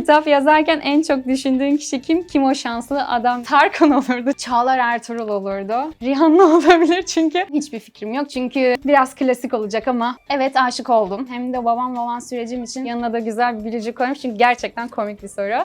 Kitap yazarken en çok düşündüğün kişi kim? Kim o şanslı adam? Tarkan olurdu. Çağlar Ertuğrul olurdu. Rihanna olabilir çünkü. Hiçbir fikrim yok çünkü biraz klasik olacak ama evet aşık oldum. Hem de babamla olan sürecim için yanına da güzel bir gülücük koymuş çünkü gerçekten komik bir soru.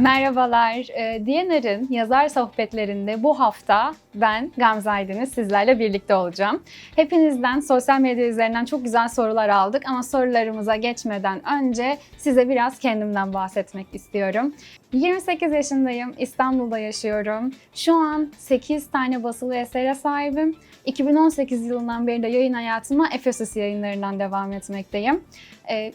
Merhabalar. Ee, DNR'ın yazar sohbetlerinde bu hafta ben Gamze Aydın'ı sizlerle birlikte olacağım. Hepinizden sosyal medya üzerinden çok güzel sorular aldık ama sorularımıza geçmeden önce size biraz kendimden bahsetmek istiyorum. 28 yaşındayım, İstanbul'da yaşıyorum. Şu an 8 tane basılı esere sahibim. 2018 yılından beri de yayın hayatıma Efesus yayınlarından devam etmekteyim.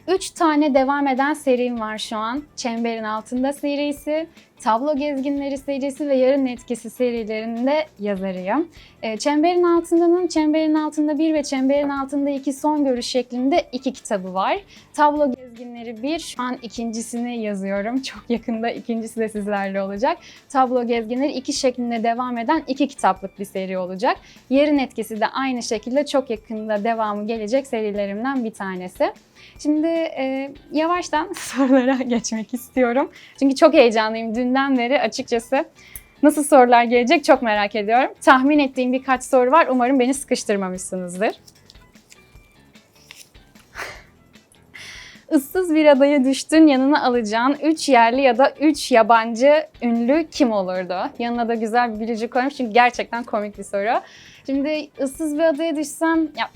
3 tane devam eden serim var şu an. Çemberin Altında serisi, Tablo Gezginleri serisi ve Yarın Etkisi serilerinde yazarıyım. E, Çemberin Altında'nın Çemberin Altında 1 ve Çemberin Altında 2 son görüş şeklinde iki kitabı var. Tablo Gezginleri 1, şu an ikincisini yazıyorum. Çok yakında ikincisi de sizlerle olacak. Tablo Gezginleri 2 şeklinde devam eden iki kitaplık bir seri olacak. Yarın Etkisi de aynı şekilde çok yakında devamı gelecek serilerimden bir tanesi. Şimdi e, yavaştan sorulara geçmek istiyorum. Çünkü çok heyecanlıyım. Dünden beri açıkçası nasıl sorular gelecek çok merak ediyorum. Tahmin ettiğim birkaç soru var. Umarım beni sıkıştırmamışsınızdır. Issız bir adaya düştün yanına alacağın 3 yerli ya da 3 yabancı ünlü kim olurdu? Yanına da güzel bir gülücük koymuş çünkü gerçekten komik bir soru. Şimdi ıssız bir adaya düşsem ya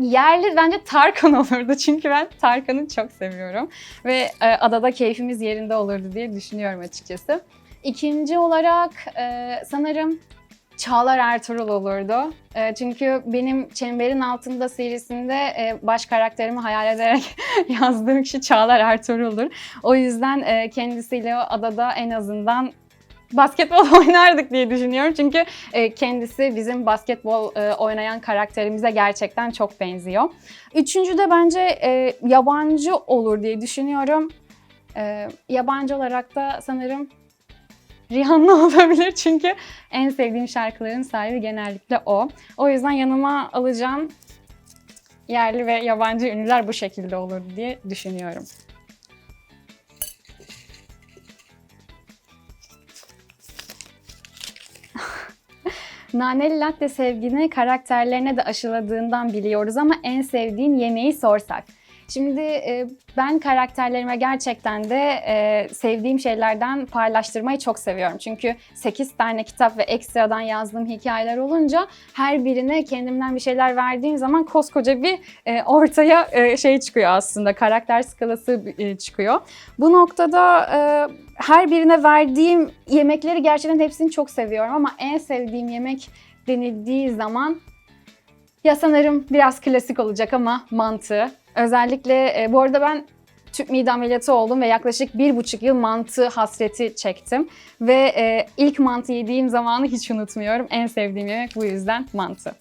yerli bence Tarkan olurdu çünkü ben Tarkan'ı çok seviyorum ve e, adada keyfimiz yerinde olurdu diye düşünüyorum açıkçası. İkinci olarak e, sanırım Çağlar Ertuğrul olurdu. E, çünkü benim Çemberin Altında serisinde e, baş karakterimi hayal ederek yazdığım kişi Çağlar Ertuğrul'dur. O yüzden e, kendisiyle o adada en azından basketbol oynardık diye düşünüyorum. Çünkü e, kendisi bizim basketbol e, oynayan karakterimize gerçekten çok benziyor. Üçüncü de bence e, yabancı olur diye düşünüyorum. Yabancı olarak da sanırım Rihanna olabilir çünkü en sevdiğim şarkıların sahibi genellikle o. O yüzden yanıma alacağım yerli ve yabancı ünlüler bu şekilde olur diye düşünüyorum. Naneli latte sevgini karakterlerine de aşıladığından biliyoruz ama en sevdiğin yemeği sorsak. Şimdi e, ben karakterlerime gerçekten de e, sevdiğim şeylerden paylaştırmayı çok seviyorum. Çünkü 8 tane kitap ve ekstradan yazdığım hikayeler olunca her birine kendimden bir şeyler verdiğim zaman koskoca bir e, ortaya e, şey çıkıyor aslında. Karakter skalası e, çıkıyor. Bu noktada e, her birine verdiğim yemekleri gerçekten hepsini çok seviyorum ama en sevdiğim yemek denildiği zaman ya sanırım biraz klasik olacak ama mantı. Özellikle e, bu arada ben tüp mide ameliyatı oldum ve yaklaşık bir buçuk yıl mantı hasreti çektim. Ve e, ilk mantı yediğim zamanı hiç unutmuyorum. En sevdiğim yemek bu yüzden mantı.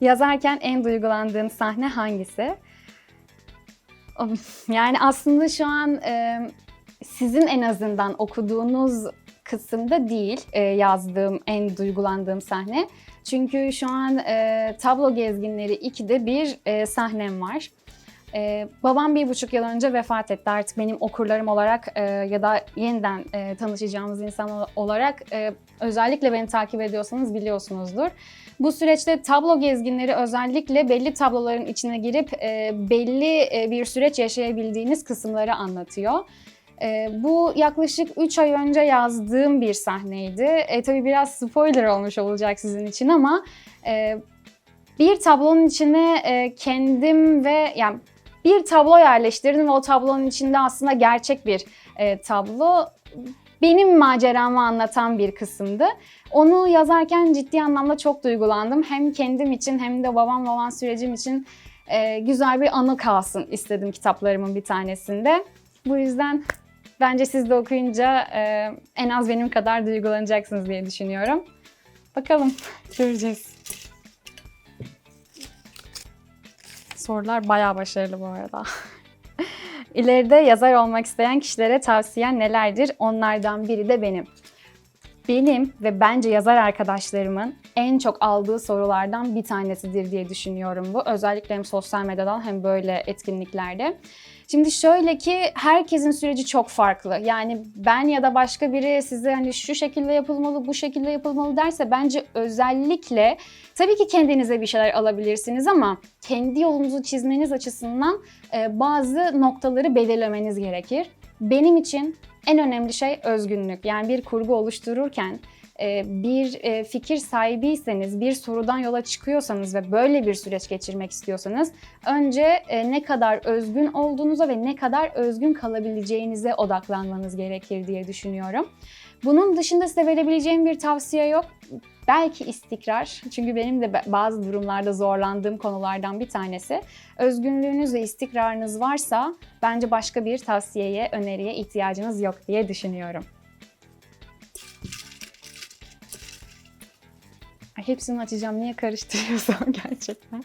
Yazarken en duygulandığın sahne hangisi? Yani aslında şu an e, sizin en azından okuduğunuz kısımda değil e, yazdığım, en duygulandığım sahne. Çünkü şu an e, Tablo Gezginleri 2'de bir e, sahnem var. E, babam bir buçuk yıl önce vefat etti. Artık benim okurlarım olarak e, ya da yeniden e, tanışacağımız insan olarak e, özellikle beni takip ediyorsanız biliyorsunuzdur. Bu süreçte tablo gezginleri özellikle belli tabloların içine girip e, belli e, bir süreç yaşayabildiğiniz kısımları anlatıyor. E, bu yaklaşık 3 ay önce yazdığım bir sahneydi. E, tabii biraz spoiler olmuş olacak sizin için ama e, bir tablonun içine e, kendim ve yani bir tablo yerleştirdim ve o tablonun içinde aslında gerçek bir e, tablo benim maceramı anlatan bir kısımdı. Onu yazarken ciddi anlamda çok duygulandım. Hem kendim için hem de babamla olan sürecim için e, güzel bir anı kalsın istedim kitaplarımın bir tanesinde. Bu yüzden bence siz de okuyunca e, en az benim kadar duygulanacaksınız diye düşünüyorum. Bakalım, göreceğiz. Sorular bayağı başarılı bu arada. İleride yazar olmak isteyen kişilere tavsiyen nelerdir? Onlardan biri de benim. Benim ve bence yazar arkadaşlarımın en çok aldığı sorulardan bir tanesidir diye düşünüyorum bu. Özellikle hem sosyal medyadan hem böyle etkinliklerde. Şimdi şöyle ki herkesin süreci çok farklı. Yani ben ya da başka biri size hani şu şekilde yapılmalı, bu şekilde yapılmalı derse bence özellikle tabii ki kendinize bir şeyler alabilirsiniz ama kendi yolunuzu çizmeniz açısından e, bazı noktaları belirlemeniz gerekir. Benim için en önemli şey özgünlük. Yani bir kurgu oluştururken e, bir e, fikir sahibiyseniz, bir sorudan yola çıkıyorsanız ve böyle bir süreç geçirmek istiyorsanız önce e, ne kadar özgün olduğunuza ve ne kadar özgün kalabileceğinize odaklanmanız gerekir diye düşünüyorum. Bunun dışında size verebileceğim bir tavsiye yok. Belki istikrar. Çünkü benim de bazı durumlarda zorlandığım konulardan bir tanesi. Özgünlüğünüz ve istikrarınız varsa bence başka bir tavsiyeye, öneriye ihtiyacınız yok diye düşünüyorum. Hepsini açacağım. Niye karıştırıyorsam gerçekten.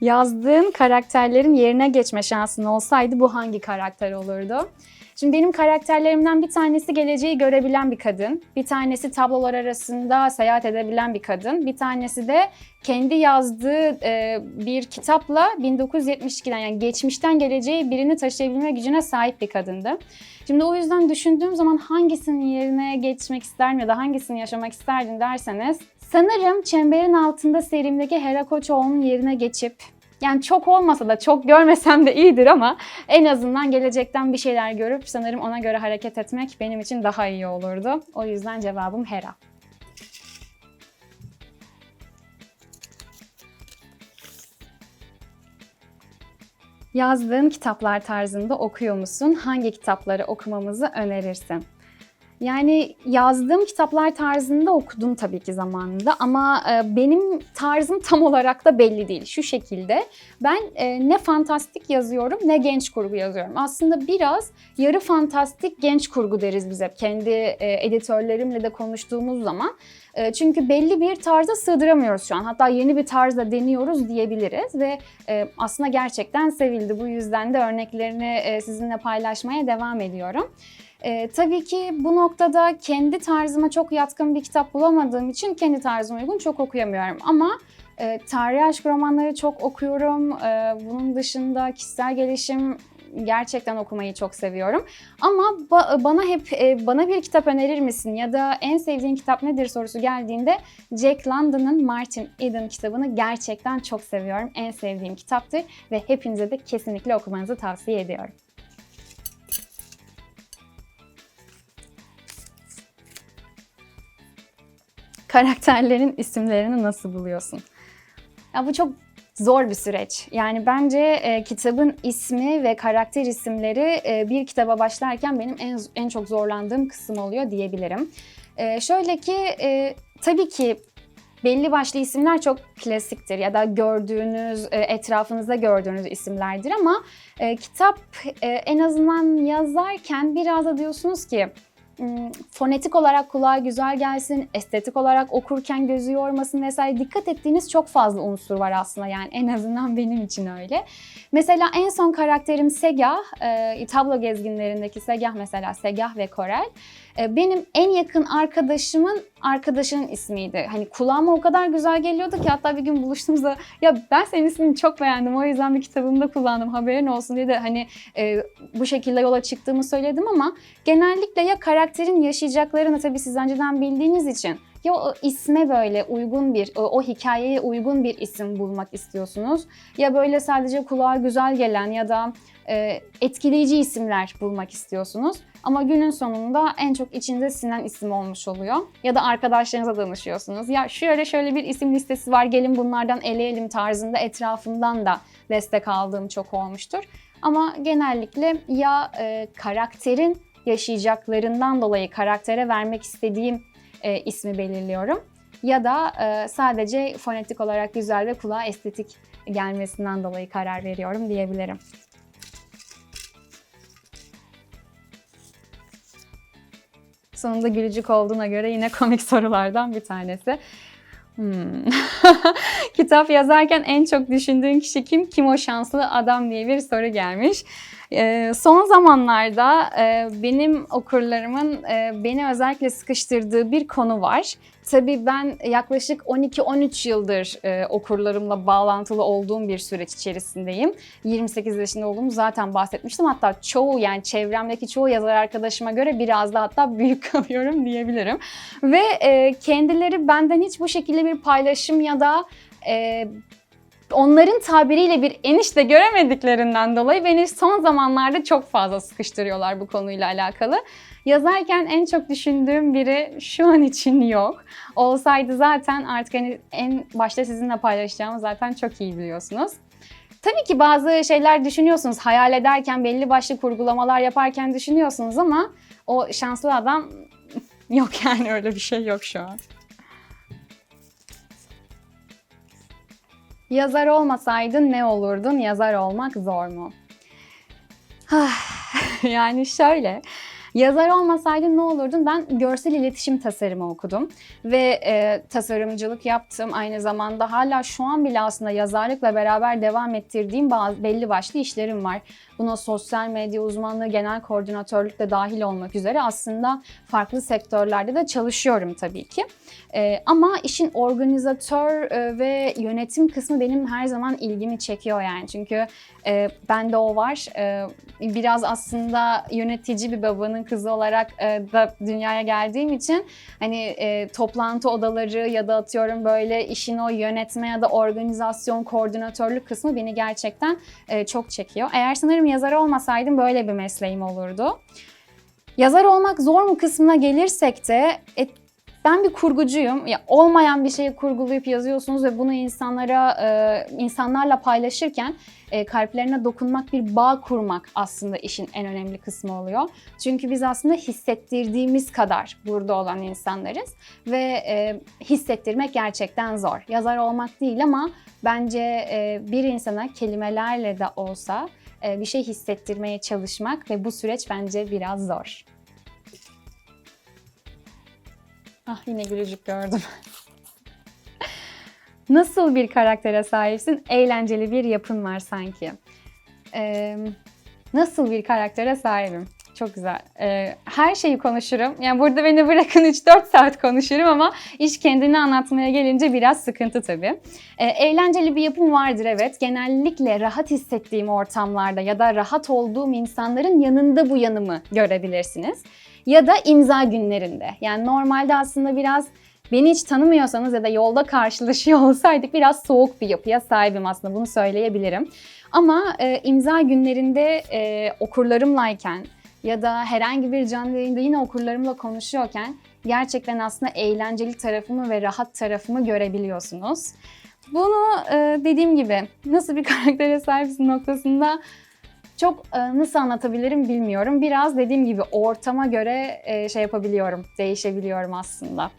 Yazdığın karakterlerin yerine geçme şansın olsaydı bu hangi karakter olurdu? Şimdi benim karakterlerimden bir tanesi geleceği görebilen bir kadın, bir tanesi tablolar arasında seyahat edebilen bir kadın, bir tanesi de kendi yazdığı e, bir kitapla 1972'den yani geçmişten geleceği birini taşıyabilme gücüne sahip bir kadındı. Şimdi o yüzden düşündüğüm zaman hangisinin yerine geçmek isterdim ya da hangisini yaşamak isterdin derseniz sanırım Çemberin Altında serimdeki Hera Koçoğlu'nun yerine geçip yani çok olmasa da çok görmesem de iyidir ama en azından gelecekten bir şeyler görüp sanırım ona göre hareket etmek benim için daha iyi olurdu. O yüzden cevabım Hera. Yazdığın kitaplar tarzında okuyor musun? Hangi kitapları okumamızı önerirsin? Yani yazdığım kitaplar tarzında okudum tabii ki zamanında ama e, benim tarzım tam olarak da belli değil. Şu şekilde ben e, ne fantastik yazıyorum ne genç kurgu yazıyorum. Aslında biraz yarı fantastik genç kurgu deriz biz hep kendi e, editörlerimle de konuştuğumuz zaman. Çünkü belli bir tarza sığdıramıyoruz şu an. Hatta yeni bir tarzda deniyoruz diyebiliriz ve aslında gerçekten sevildi. Bu yüzden de örneklerini sizinle paylaşmaya devam ediyorum. Ee, tabii ki bu noktada kendi tarzıma çok yatkın bir kitap bulamadığım için kendi tarzıma uygun çok okuyamıyorum. Ama e, tarih aşk romanları çok okuyorum. E, bunun dışında kişisel gelişim gerçekten okumayı çok seviyorum. Ama ba- bana hep e, bana bir kitap önerir misin ya da en sevdiğin kitap nedir sorusu geldiğinde Jack London'ın Martin Eden kitabını gerçekten çok seviyorum. En sevdiğim kitaptır ve hepinize de kesinlikle okumanızı tavsiye ediyorum. Karakterlerin isimlerini nasıl buluyorsun? Ya bu çok zor bir süreç. Yani bence e, kitabın ismi ve karakter isimleri e, bir kitaba başlarken benim en en çok zorlandığım kısım oluyor diyebilirim. E, şöyle ki e, tabii ki belli başlı isimler çok klasiktir ya da gördüğünüz, e, etrafınızda gördüğünüz isimlerdir ama e, kitap e, en azından yazarken biraz da diyorsunuz ki fonetik olarak kulağa güzel gelsin, estetik olarak okurken gözü yormasın vesaire dikkat ettiğiniz çok fazla unsur var aslında yani en azından benim için öyle. Mesela en son karakterim Segah, e, tablo gezginlerindeki Segah mesela Segah ve Korel. E, benim en yakın arkadaşımın arkadaşının ismiydi. Hani kulağıma o kadar güzel geliyordu ki hatta bir gün buluştuğumuzda ya ben senin ismini çok beğendim o yüzden bir kitabımda kullandım haberin olsun diye de hani e, bu şekilde yola çıktığımı söyledim ama genellikle ya karakterin yaşayacaklarını tabii siz önceden bildiğiniz için ya o isme böyle uygun bir, o, o hikayeye uygun bir isim bulmak istiyorsunuz. Ya böyle sadece kulağa güzel gelen ya da e, etkileyici isimler bulmak istiyorsunuz. Ama günün sonunda en çok içinde sinen isim olmuş oluyor. Ya da arkadaşlarınıza danışıyorsunuz. Ya şöyle şöyle bir isim listesi var gelin bunlardan eleyelim tarzında etrafımdan da destek aldığım çok olmuştur. Ama genellikle ya e, karakterin yaşayacaklarından dolayı karaktere vermek istediğim e, ismi belirliyorum. Ya da e, sadece fonetik olarak güzel ve kulağa estetik gelmesinden dolayı karar veriyorum diyebilirim. Sonunda gülücük olduğuna göre yine komik sorulardan bir tanesi. Hmm. Kitap yazarken en çok düşündüğün kişi kim? Kim o şanslı adam diye bir soru gelmiş. Ee, son zamanlarda e, benim okurlarımın e, beni özellikle sıkıştırdığı bir konu var. Tabii ben yaklaşık 12-13 yıldır e, okurlarımla bağlantılı olduğum bir süreç içerisindeyim. 28 yaşında olduğumu zaten bahsetmiştim. Hatta çoğu yani çevremdeki çoğu yazar arkadaşıma göre biraz da hatta büyük kalıyorum diyebilirim. Ve kendileri benden hiç bu şekilde bir paylaşım ya da onların tabiriyle bir enişte göremediklerinden dolayı beni son zamanlarda çok fazla sıkıştırıyorlar bu konuyla alakalı. Yazarken en çok düşündüğüm biri şu an için yok. Olsaydı zaten artık hani en başta sizinle paylaşacağımı zaten çok iyi biliyorsunuz. Tabii ki bazı şeyler düşünüyorsunuz. Hayal ederken belli başlı kurgulamalar yaparken düşünüyorsunuz ama o şanslı adam yok yani öyle bir şey yok şu an. Yazar olmasaydın ne olurdun? Yazar olmak zor mu? yani şöyle, yazar olmasaydın ne olurdun? Ben görsel iletişim tasarımı okudum ve e, tasarımcılık yaptım. Aynı zamanda hala şu an bile aslında yazarlıkla beraber devam ettirdiğim bazı belli başlı işlerim var. Buna sosyal medya uzmanlığı, genel koordinatörlük de dahil olmak üzere aslında farklı sektörlerde de çalışıyorum tabii ki. Ee, ama işin organizatör e, ve yönetim kısmı benim her zaman ilgimi çekiyor yani. Çünkü e, bende o var. E, biraz aslında yönetici bir babanın kızı olarak e, da dünyaya geldiğim için hani e, toplantı odaları ya da atıyorum böyle işin o yönetme ya da organizasyon, koordinatörlük kısmı beni gerçekten e, çok çekiyor. Eğer sanırım yazar olmasaydım böyle bir mesleğim olurdu. Yazar olmak zor mu kısmına gelirsek de e, ben bir kurgucuyum. Ya olmayan bir şeyi kurgulayıp yazıyorsunuz ve bunu insanlara e, insanlarla paylaşırken e, kalplerine dokunmak, bir bağ kurmak aslında işin en önemli kısmı oluyor. Çünkü biz aslında hissettirdiğimiz kadar burada olan insanlarız ve e, hissettirmek gerçekten zor. Yazar olmak değil ama bence e, bir insana kelimelerle de olsa e, bir şey hissettirmeye çalışmak ve bu süreç bence biraz zor. Ah yine gülücük gördüm. Nasıl bir karaktere sahipsin? Eğlenceli bir yapın var sanki. Ee, nasıl bir karaktere sahibim? Çok güzel. Ee, her şeyi konuşurum. Yani burada beni bırakın 3-4 saat konuşurum ama iş kendini anlatmaya gelince biraz sıkıntı tabii. Ee, eğlenceli bir yapım vardır evet. Genellikle rahat hissettiğim ortamlarda ya da rahat olduğum insanların yanında bu yanımı görebilirsiniz. Ya da imza günlerinde. Yani normalde aslında biraz Beni hiç tanımıyorsanız ya da yolda karşılaşıyor olsaydık biraz soğuk bir yapıya sahibim aslında bunu söyleyebilirim. Ama e, imza günlerinde e, okurlarımlayken ya da herhangi bir canlı yayında yine okurlarımla konuşuyorken gerçekten aslında eğlenceli tarafımı ve rahat tarafımı görebiliyorsunuz. Bunu e, dediğim gibi nasıl bir karaktere sahipsin noktasında çok e, nasıl anlatabilirim bilmiyorum. Biraz dediğim gibi ortama göre e, şey yapabiliyorum, değişebiliyorum aslında.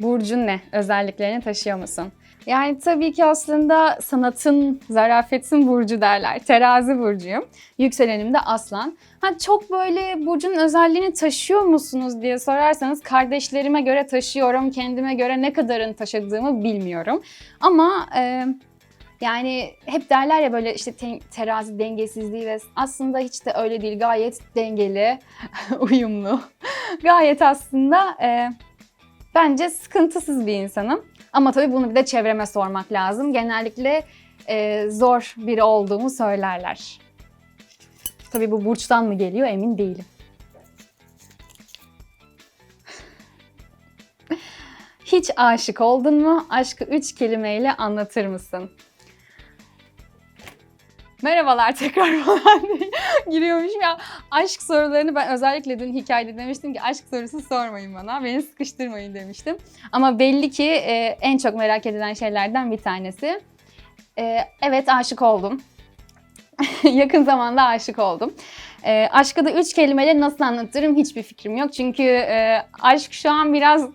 Burcun ne? Özelliklerini taşıyor musun? Yani tabii ki aslında sanatın, zarafetin burcu derler. Terazi burcuyum. Yükselenim de aslan. Ha çok böyle burcun özelliğini taşıyor musunuz diye sorarsanız kardeşlerime göre taşıyorum. Kendime göre ne kadarını taşıdığımı bilmiyorum. Ama e, yani hep derler ya böyle işte te- terazi dengesizliği ve aslında hiç de öyle değil. Gayet dengeli, uyumlu. Gayet aslında e, bence sıkıntısız bir insanım. Ama tabii bunu bir de çevreme sormak lazım. Genellikle e, zor biri olduğumu söylerler. Tabii bu burçtan mı geliyor emin değilim. Hiç aşık oldun mu? Aşkı üç kelimeyle anlatır mısın? Merhabalar tekrar falan diye giriyormuşum ya. Aşk sorularını ben özellikle dün hikayede demiştim ki aşk sorusu sormayın bana, beni sıkıştırmayın demiştim. Ama belli ki e, en çok merak edilen şeylerden bir tanesi. E, evet aşık oldum. Yakın zamanda aşık oldum. E, aşkı da üç kelimeyle nasıl anlatırım hiçbir fikrim yok. Çünkü e, aşk şu an biraz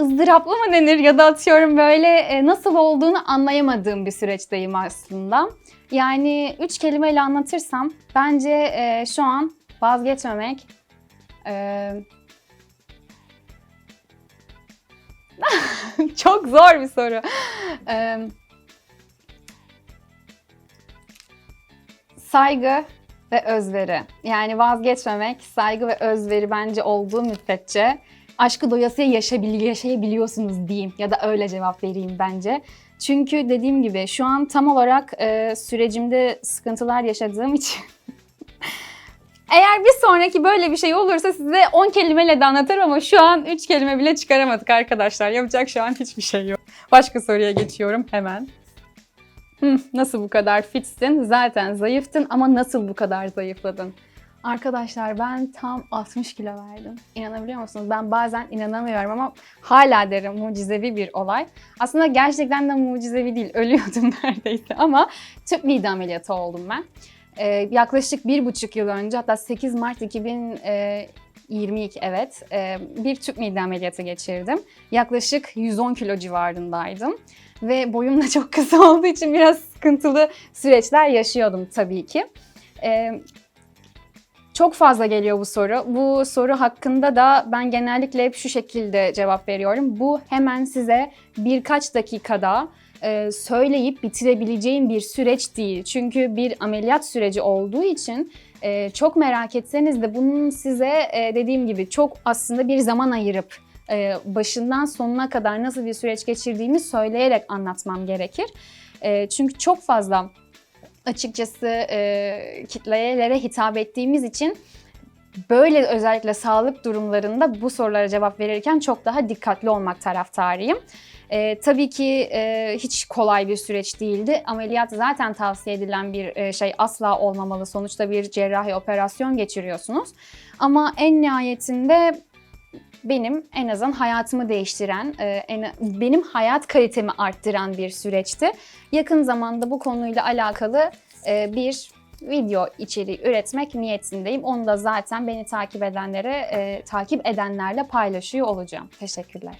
ızdıraplı mı denir ya da atıyorum böyle e, nasıl olduğunu anlayamadığım bir süreçteyim aslında. Yani üç kelimeyle anlatırsam bence e, şu an vazgeçmemek, e, çok zor bir soru. E, Saygı ve özveri. Yani vazgeçmemek, saygı ve özveri bence olduğu müddetçe aşkı doyasıya yaşayabil yaşayabiliyorsunuz diyeyim ya da öyle cevap vereyim bence. Çünkü dediğim gibi şu an tam olarak e, sürecimde sıkıntılar yaşadığım için eğer bir sonraki böyle bir şey olursa size 10 kelimeyle de anlatırım ama şu an 3 kelime bile çıkaramadık arkadaşlar. Yapacak şu an hiçbir şey yok. Başka soruya geçiyorum hemen. Hı, nasıl bu kadar fitsin? Zaten zayıftın ama nasıl bu kadar zayıfladın? Arkadaşlar ben tam 60 kilo verdim. İnanabiliyor musunuz? Ben bazen inanamıyorum ama hala derim mucizevi bir olay. Aslında gerçekten de mucizevi değil. Ölüyordum neredeyse ama tüp mide ameliyatı oldum ben. Ee, yaklaşık bir buçuk yıl önce hatta 8 Mart 2022 evet e, bir tüp mide ameliyatı geçirdim. Yaklaşık 110 kilo civarındaydım ve boyum da çok kısa olduğu için biraz sıkıntılı süreçler yaşıyordum tabii ki. Çok fazla geliyor bu soru. Bu soru hakkında da ben genellikle hep şu şekilde cevap veriyorum. Bu hemen size birkaç dakikada e, söyleyip bitirebileceğim bir süreç değil. Çünkü bir ameliyat süreci olduğu için e, çok merak etseniz de bunun size e, dediğim gibi çok aslında bir zaman ayırıp başından sonuna kadar nasıl bir süreç geçirdiğimi söyleyerek anlatmam gerekir. Çünkü çok fazla açıkçası e, kitlelere hitap ettiğimiz için böyle özellikle sağlık durumlarında bu sorulara cevap verirken çok daha dikkatli olmak taraftarıyım. E, tabii ki e, hiç kolay bir süreç değildi. Ameliyat zaten tavsiye edilen bir e, şey asla olmamalı. Sonuçta bir cerrahi operasyon geçiriyorsunuz. Ama en nihayetinde benim en azından hayatımı değiştiren, e, en, benim hayat kalitemi arttıran bir süreçti. Yakın zamanda bu konuyla alakalı e, bir video içeriği üretmek niyetindeyim. Onu da zaten beni takip edenlere, e, takip edenlerle paylaşıyor olacağım. Teşekkürler.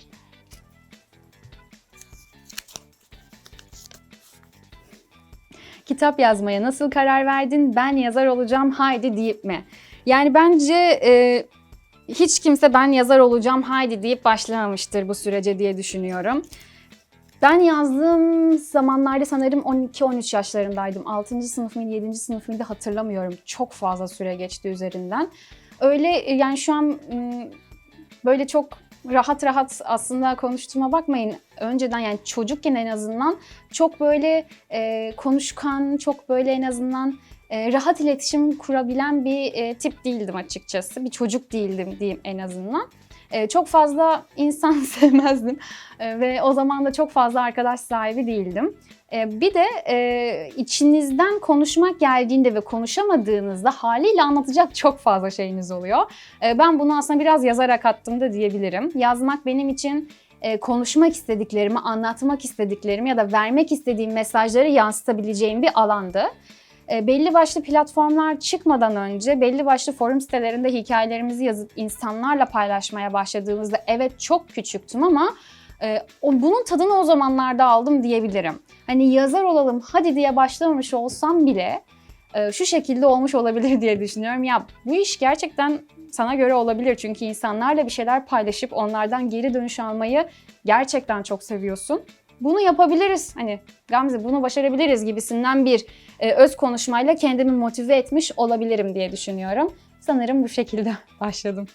Kitap yazmaya nasıl karar verdin? Ben yazar olacağım haydi deyip mi? Yani bence e, hiç kimse ben yazar olacağım haydi deyip başlamamıştır bu sürece diye düşünüyorum. Ben yazdığım zamanlarda sanırım 12-13 yaşlarındaydım. 6. sınıf mıydı, 7. sınıf mıydı hatırlamıyorum. Çok fazla süre geçti üzerinden. Öyle yani şu an ım, böyle çok rahat rahat aslında konuştuğuma bakmayın. Önceden yani çocukken en azından çok böyle e, konuşkan, çok böyle en azından e, rahat iletişim kurabilen bir e, tip değildim açıkçası. Bir çocuk değildim diyeyim en azından. E, çok fazla insan sevmezdim ve o zaman da çok fazla arkadaş sahibi değildim. Bir de içinizden konuşmak geldiğinde ve konuşamadığınızda haliyle anlatacak çok fazla şeyiniz oluyor. Ben bunu aslında biraz yazarak attım da diyebilirim. Yazmak benim için konuşmak istediklerimi, anlatmak istediklerimi ya da vermek istediğim mesajları yansıtabileceğim bir alandı. E, belli başlı platformlar çıkmadan önce belli başlı forum sitelerinde hikayelerimizi yazıp insanlarla paylaşmaya başladığımızda evet çok küçüktüm ama e, bunun tadını o zamanlarda aldım diyebilirim. Hani yazar olalım hadi diye başlamamış olsam bile e, şu şekilde olmuş olabilir diye düşünüyorum. Ya bu iş gerçekten sana göre olabilir çünkü insanlarla bir şeyler paylaşıp onlardan geri dönüş almayı gerçekten çok seviyorsun. Bunu yapabiliriz. Hani Gamze bunu başarabiliriz gibisinden bir e, öz konuşmayla kendimi motive etmiş olabilirim diye düşünüyorum. Sanırım bu şekilde başladım.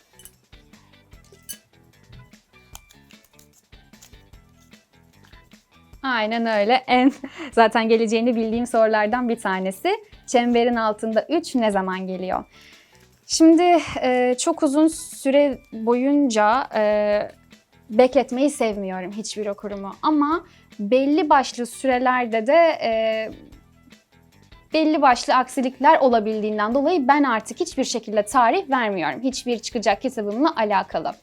Aynen öyle. En zaten geleceğini bildiğim sorulardan bir tanesi. Çemberin altında 3 ne zaman geliyor? Şimdi e, çok uzun süre boyunca e, bekletmeyi sevmiyorum hiçbir okurumu. Ama belli başlı sürelerde de e, belli başlı aksilikler olabildiğinden dolayı ben artık hiçbir şekilde tarih vermiyorum. Hiçbir çıkacak kitabımla alakalı.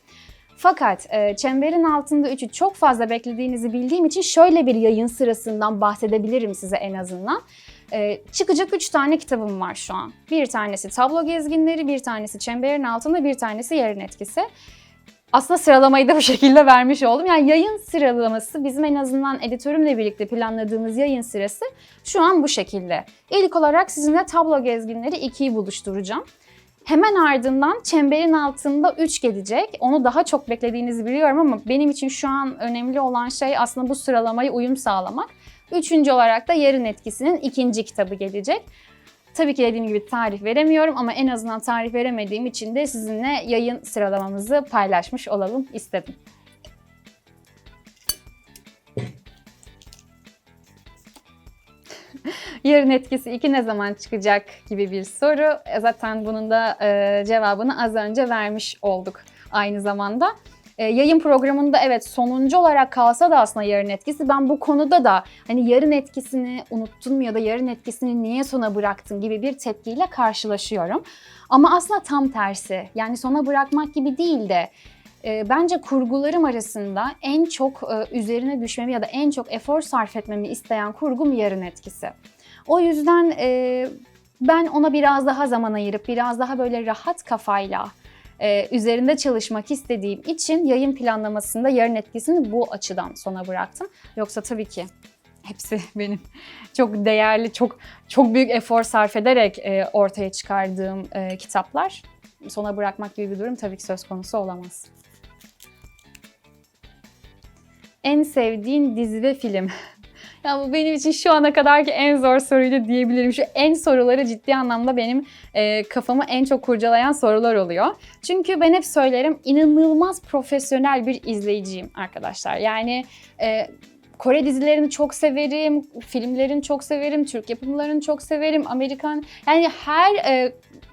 Fakat e, çemberin altında üçü çok fazla beklediğinizi bildiğim için şöyle bir yayın sırasından bahsedebilirim size en azından. E, çıkacak üç tane kitabım var şu an. Bir tanesi Tablo Gezginleri, bir tanesi Çemberin Altında, bir tanesi Yarın Etkisi. Aslında sıralamayı da bu şekilde vermiş oldum. Yani yayın sıralaması bizim en azından editörümle birlikte planladığımız yayın sırası şu an bu şekilde. İlk olarak sizinle Tablo Gezginleri 2'yi buluşturacağım. Hemen ardından çemberin altında 3 gelecek. Onu daha çok beklediğinizi biliyorum ama benim için şu an önemli olan şey aslında bu sıralamaya uyum sağlamak. Üçüncü olarak da Yarın Etkisi'nin ikinci kitabı gelecek. Tabii ki dediğim gibi tarih veremiyorum ama en azından tarih veremediğim için de sizinle yayın sıralamamızı paylaşmış olalım istedim. Yarın etkisi 2 ne zaman çıkacak gibi bir soru. E, Zaten bunun da e, cevabını az önce vermiş olduk aynı zamanda. E, yayın programında evet sonuncu olarak kalsa da aslında yarın etkisi ben bu konuda da hani yarın etkisini unuttun mu ya da yarın etkisini niye sona bıraktın gibi bir tepkiyle karşılaşıyorum. Ama aslında tam tersi yani sona bırakmak gibi değil de e, bence kurgularım arasında en çok e, üzerine düşmemi ya da en çok efor sarf etmemi isteyen kurgum yarın etkisi. O yüzden e, ben ona biraz daha zaman ayırıp biraz daha böyle rahat kafayla e, üzerinde çalışmak istediğim için yayın planlamasında yarın etkisini bu açıdan sona bıraktım. Yoksa tabii ki hepsi benim çok değerli, çok çok büyük efor sarf ederek e, ortaya çıkardığım e, kitaplar. Sona bırakmak gibi bir durum tabii ki söz konusu olamaz. En sevdiğin dizi ve film? Ya bu benim için şu ana kadarki en zor soruydu diyebilirim. Şu en soruları ciddi anlamda benim e, kafamı en çok kurcalayan sorular oluyor. Çünkü ben hep söylerim inanılmaz profesyonel bir izleyiciyim arkadaşlar. Yani e, Kore dizilerini çok severim, filmlerini çok severim, Türk yapımlarını çok severim, Amerikan yani her e,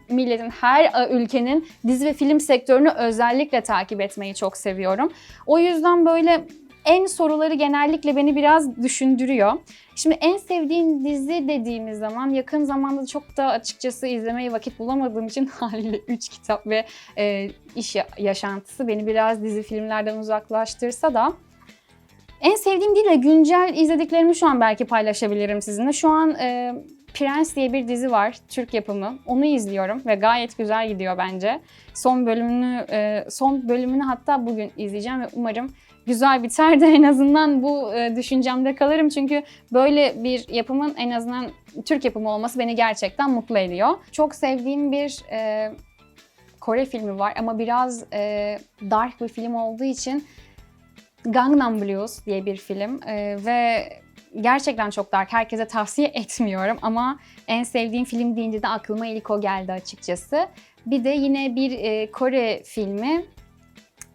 milletin, her e, ülkenin dizi ve film sektörünü özellikle takip etmeyi çok seviyorum. O yüzden böyle en soruları genellikle beni biraz düşündürüyor. Şimdi en sevdiğim dizi dediğimiz zaman yakın zamanda çok da açıkçası izlemeye vakit bulamadığım için haliyle 3 kitap ve e, iş ya- yaşantısı beni biraz dizi filmlerden uzaklaştırsa da en sevdiğim değil de güncel izlediklerimi şu an belki paylaşabilirim sizinle. Şu an e, Prens diye bir dizi var, Türk yapımı. Onu izliyorum ve gayet güzel gidiyor bence. Son bölümünü e, son bölümünü hatta bugün izleyeceğim ve umarım güzel biter de en azından bu e, düşüncemde kalırım. Çünkü böyle bir yapımın en azından Türk yapımı olması beni gerçekten mutlu ediyor. Çok sevdiğim bir e, Kore filmi var ama biraz e, dark bir film olduğu için Gangnam Blues diye bir film e, ve gerçekten çok dark. Herkese tavsiye etmiyorum ama en sevdiğim film deyince de aklıma ilk o geldi açıkçası. Bir de yine bir e, Kore filmi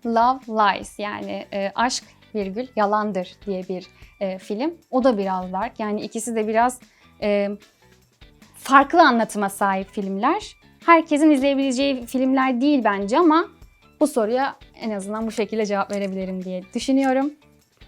Love Lies yani e, aşk virgül yalandır diye bir e, film. O da biraz dark. Yani ikisi de biraz e, farklı anlatıma sahip filmler. Herkesin izleyebileceği filmler değil bence ama bu soruya en azından bu şekilde cevap verebilirim diye düşünüyorum.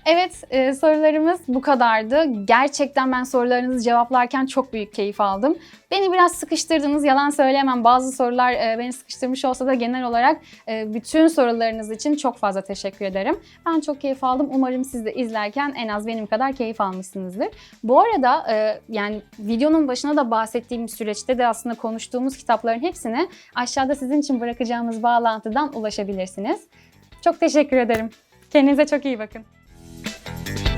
Evet, e, sorularımız bu kadardı. Gerçekten ben sorularınızı cevaplarken çok büyük keyif aldım. Beni biraz sıkıştırdınız, yalan söyleyemem. Bazı sorular e, beni sıkıştırmış olsa da genel olarak e, bütün sorularınız için çok fazla teşekkür ederim. Ben çok keyif aldım. Umarım siz de izlerken en az benim kadar keyif almışsınızdır. Bu arada e, yani videonun başına da bahsettiğim süreçte de aslında konuştuğumuz kitapların hepsine aşağıda sizin için bırakacağımız bağlantıdan ulaşabilirsiniz. Çok teşekkür ederim. Kendinize çok iyi bakın. Yeah.